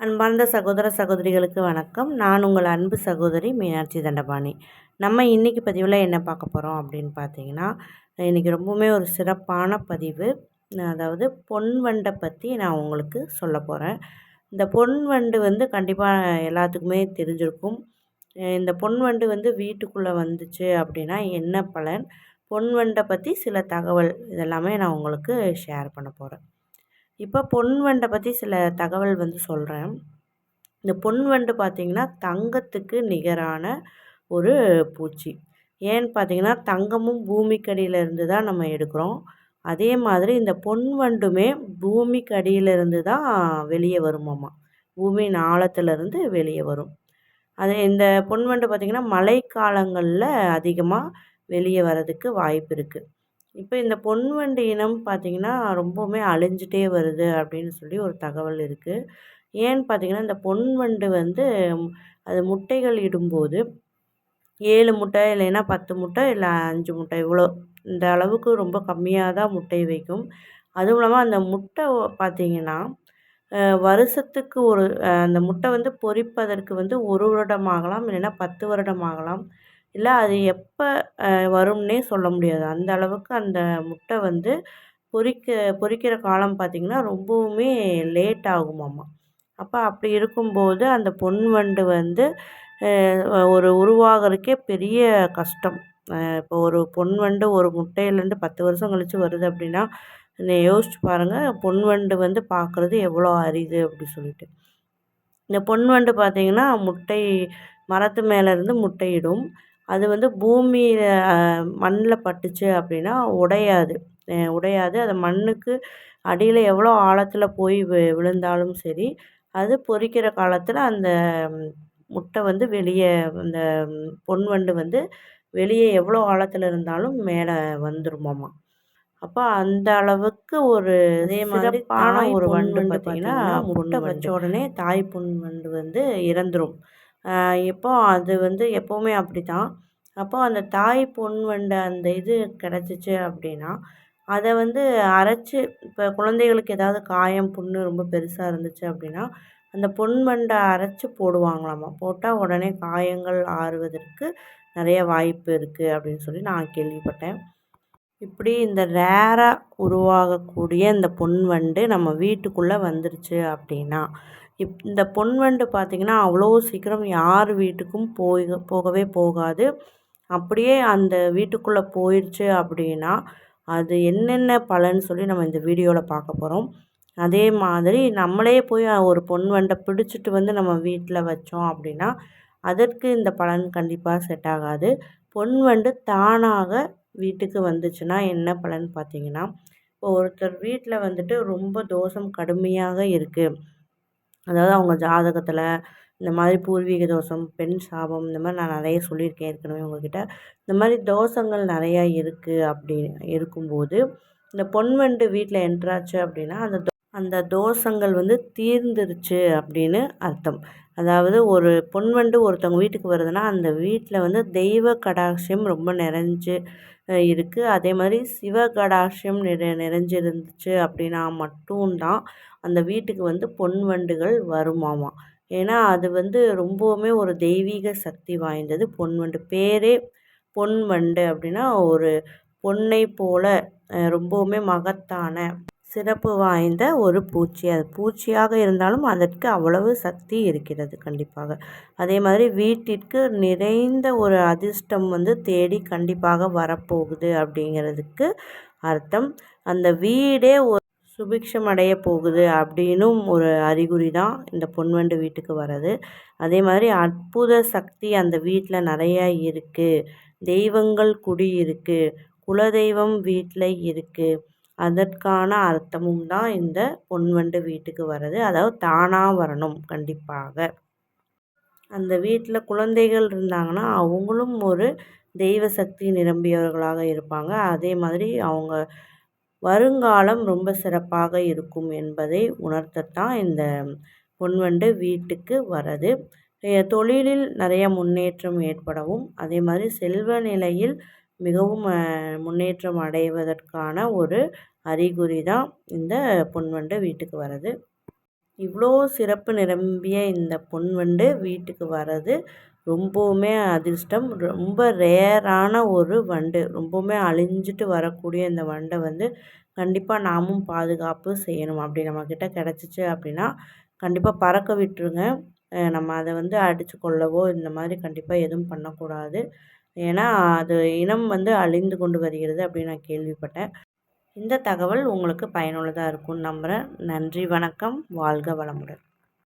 அன்பார்ந்த சகோதர சகோதரிகளுக்கு வணக்கம். நான் உங்கள் அன்பு சகோதரி மீனாட்சி தண்டபாணி. நம்ம இன்றைக்கி பதிவில் என்ன பார்க்க போகிறோம் அப்படின்னு பார்த்தீங்கன்னா இன்றைக்கி ரொம்பவுமே ஒரு சிறப்பான பதிவு. அதாவது பொன் வண்டை பற்றி நான் உங்களுக்கு சொல்ல போகிறேன் இந்த பொன் வண்டு வந்து கண்டிப்பாக எல்லாத்துக்குமே தெரிஞ்சிருக்கும். இந்த பொன் வண்டு வந்து வீட்டுக்குள்ளே வந்துச்சு அப்படின்னா என்ன பலன்? பொன் வண்டை பற்றி சில தகவல் இதெல்லாமே நான் உங்களுக்கு ஷேர் பண்ண போகிறேன் இப்போ பொன் வண்டை பற்றி சில தகவல் வந்து சொல்கிறேன் இந்த பொன் வண்டு பார்த்திங்கன்னா தங்கத்துக்கு நிகரான ஒரு பூச்சி. ஏன்னு பார்த்தீங்கன்னா தங்கமும் பூமிக்கடியிலேருந்து தான் நம்ம எடுக்கிறோம். அதே மாதிரி இந்த பொன் வண்டுமே பூமிக்கடியிலேருந்து தான் வெளியே வருமாம்மா பூமியின் ஆழத்துலேருந்து வெளியே வரும். அது இந்த பொன் வண்டு பார்த்திங்கன்னா மழைக்காலங்களில் அதிகமாக வெளியே வர்றதுக்கு வாய்ப்பு இருக்குது இப்போ இந்த பொன் வண்டி இனம் பார்த்திங்கன்னா ரொம்பவுமே அழிஞ்சிட்டே வருது அப்படின்னு சொல்லி ஒரு தகவல் இருக்குது ஏன்னு பார்த்திங்கன்னா இந்த பொன் வண்டு வந்து அது முட்டைகள் இடும்போது ஏழு முட்டை இல்லைன்னா பத்து முட்டை இல்லை அஞ்சு முட்டை இவ்வளோ இந்த அளவுக்கு ரொம்ப கம்மியாக தான் முட்டை வைக்கும். அதுவும் இல்லாமல் அந்த முட்டை பார்த்திங்கன்னா வருஷத்துக்கு ஒரு அந்த முட்டை வந்து பொரிப்பதற்கு வந்து ஒரு வருடம் ஆகலாம் இல்லைன்னா பத்து வருடம் ஆகலாம். இல்லை அது எப்போ வரும்னே சொல்ல முடியாது. அந்த அளவுக்கு அந்த முட்டை வந்து பொரிக்க பொரிக்கிற காலம் பார்த்திங்கன்னா ரொம்பவுமே லேட் ஆகுமாமா. அப்போ அப்படி இருக்கும்போது அந்த பொன் வண்டு வந்து ஒரு உருவாகிறதுக்கே பெரிய கஷ்டம். இப்போ ஒரு பொன் வண்டு ஒரு முட்டையிலேருந்து பத்து வருஷம் கழித்து வருது அப்படின்னா யோசிச்சு பாருங்கள் பொன் வண்டு வந்து பார்க்குறது எவ்வளோ அரிது அப்படி சொல்லிட்டு. இந்த பொன் வண்டு பார்த்திங்கன்னா முட்டை மரத்து மேலேருந்து முட்டையிடும் அது வந்து பூமியில் மண்ணில் பட்டுச்சு அப்படின்னா உடையாது. உடையாது. அது மண்ணுக்கு அடியில் எவ்வளோ ஆழத்தில் போய் வி விழுந்தாலும் சரி அது பொரிக்கிற காலத்தில் அந்த முட்டை வந்து வெளியே அந்த பொன் வண்டு வந்து வெளியே எவ்வளோ ஆழத்தில் இருந்தாலும் மேலே வந்துருமாமா. அப்போ அந்த அளவுக்கு ஒரு மாதிரி ஒரு வண்டு பார்த்திங்கன்னா முட்டை வச்ச உடனே தாய் பொன் வண்டு வந்து இறந்துடும் இப்போ அது வந்து எப்போவுமே அப்படி தான் அப்போது அந்த தாய் பொன் வண்ட அந்த இது கிடச்சிச்சு அப்படின்னா அதை வந்து அரைச்சி இப்போ குழந்தைகளுக்கு ஏதாவது காயம் புண்ணு ரொம்ப பெருசாக இருந்துச்சு அப்படின்னா அந்த பொன் வண்டை அரைச்சி போடுவாங்களாமா? போட்டால் உடனே காயங்கள் ஆறுவதற்கு நிறைய வாய்ப்பு இருக்குது அப்படின்னு சொல்லி நான் கேள்விப்பட்டேன். இப்படி இந்த ரேராக உருவாகக்கூடிய இந்த பொன் வண்டு நம்ம வீட்டுக்குள்ளே வந்துருச்சு அப்படின்னா இப் இந்த பொன் வண்டு பார்த்திங்கன்னா அவ்வளோ சீக்கிரம் யார் வீட்டுக்கும் போய் போகவே போகாது. அப்படியே அந்த வீட்டுக்குள்ளே போயிடுச்சு அப்படின்னா அது என்னென்ன பலன் சொல்லி நம்ம இந்த வீடியோவில் பார்க்க போகிறோம் அதே மாதிரி நம்மளே போய் ஒரு பொன் வண்டை பிடிச்சிட்டு வந்து நம்ம வீட்டில் வச்சோம் அப்படின்னா அதற்கு இந்த பலன் கண்டிப்பாக செட் ஆகாது. பொன் வண்டு தானாக வீட்டுக்கு வந்துச்சுன்னா என்ன பலன் பார்த்திங்கன்னா இப்போ ஒருத்தர் வீட்டில் வந்துட்டு ரொம்ப தோஷம் கடுமையாக இருக்குது அதாவது அவங்க ஜாதகத்தில் இந்த மாதிரி பூர்வீக தோஷம் பெண் சாபம் இந்த மாதிரி நான் நிறைய சொல்லியிருக்கேன் ஏற்கனவே உங்கக்கிட்ட இந்த மாதிரி தோஷங்கள் நிறையா இருக்குது அப்படி இருக்கும்போது இந்த பொன் வண்டு வீட்டில் என்ட்ராச்சு அப்படின்னா அந்த அந்த தோஷங்கள் வந்து தீர்ந்துருச்சு அப்படின்னு அர்த்தம். அதாவது ஒரு பொன்வண்டு ஒருத்தவங்க வீட்டுக்கு வருதுன்னா அந்த வீட்டில் வந்து தெய்வ கடாட்சியம் ரொம்ப நிறைஞ்சு இருக்குது அதே மாதிரி சிவ கடாட்சியம் நிறை நிறைஞ்சிருந்துச்சு அப்படின்னா மட்டும்தான் அந்த வீட்டுக்கு வந்து பொன் வண்டுகள் வருமாமா. ஏன்னா அது வந்து ரொம்பவுமே ஒரு தெய்வீக சக்தி வாய்ந்தது பொன்வண்டு பேரே பொன் வண்டு அப்படின்னா ஒரு பொன்னை போல ரொம்பவுமே மகத்தான சிறப்பு வாய்ந்த ஒரு பூச்சி. அது பூச்சியாக இருந்தாலும் அதற்கு அவ்வளவு சக்தி இருக்கிறது கண்டிப்பாக. அதே மாதிரி வீட்டிற்கு நிறைந்த ஒரு அதிர்ஷ்டம் வந்து தேடி கண்டிப்பாக வரப்போகுது அப்படிங்கிறதுக்கு அர்த்தம். அந்த வீடே ஒரு சுபிக்ஷம் அடைய போகுது அப்படின்னும் ஒரு அறிகுறி தான் இந்த பொன்வண்டு வீட்டுக்கு வர்றது. அதே மாதிரி அற்புத சக்தி அந்த வீட்டில் நிறையா இருக்குது தெய்வங்கள் குடி இருக்குது குலதெய்வம் வீட்டில் இருக்குது அதற்கான அர்த்தமும் தான் இந்த பொன்வண்டு வீட்டுக்கு வர்றது. அதாவது தானாக வரணும் கண்டிப்பாக. அந்த வீட்டில் குழந்தைகள் இருந்தாங்கன்னா அவங்களும் ஒரு தெய்வ சக்தி நிரம்பியவர்களாக இருப்பாங்க. அதே மாதிரி அவங்க வருங்காலம் ரொம்ப சிறப்பாக இருக்கும் என்பதை உணர்த்தத்தான் இந்த பொன்வண்டு வீட்டுக்கு வரது தொழிலில் நிறைய முன்னேற்றம் ஏற்படவும் அதே மாதிரி செல்வ நிலையில் மிகவும் முன்னேற்றம் அடைவதற்கான ஒரு அறிகுறி தான் இந்த பொன்வண்டு வீட்டுக்கு வர்றது இவ்வளோ சிறப்பு நிரம்பிய இந்த பொன் வண்டு வீட்டுக்கு வர்றது ரொம்பவுமே அதிர்ஷ்டம். ரொம்ப ரேரான ஒரு வண்டு. ரொம்பவுமே அழிஞ்சிட்டு வரக்கூடிய இந்த வண்டை வந்து கண்டிப்பாக நாமும் பாதுகாப்பு செய்யணும். அப்படி நம்மக்கிட்ட கிடச்சிச்சு அப்படின்னா கண்டிப்பாக பறக்க விட்டுருங்க. நம்ம அதை வந்து அடித்து கொள்ளவோ இந்த மாதிரி கண்டிப்பாக எதுவும் பண்ணக்கூடாது. ஏன்னா அது இனம் வந்து அழிந்து கொண்டு வருகிறது அப்படின்னு நான் கேள்விப்பட்டேன். இந்த தகவல் உங்களுக்கு பயனுள்ளதாக இருக்கும்னு நம்புகிறேன் நன்றி வணக்கம். வாழ்க வளமுடன்.